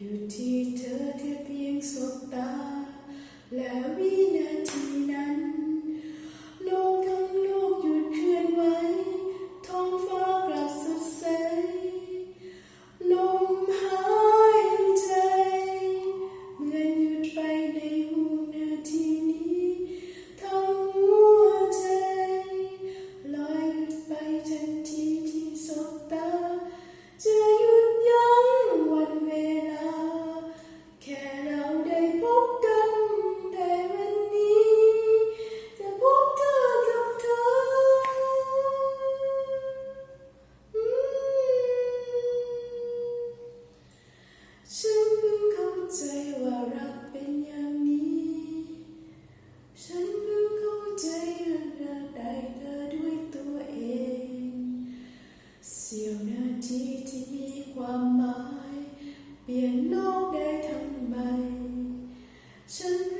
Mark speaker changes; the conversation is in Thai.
Speaker 1: อยู่ที่เธอแค่เพียงสบตา และวินา เสี้ยวนาทีที่มีความหมาย เปลี่ยนโลกได้ทั้งใบฉัน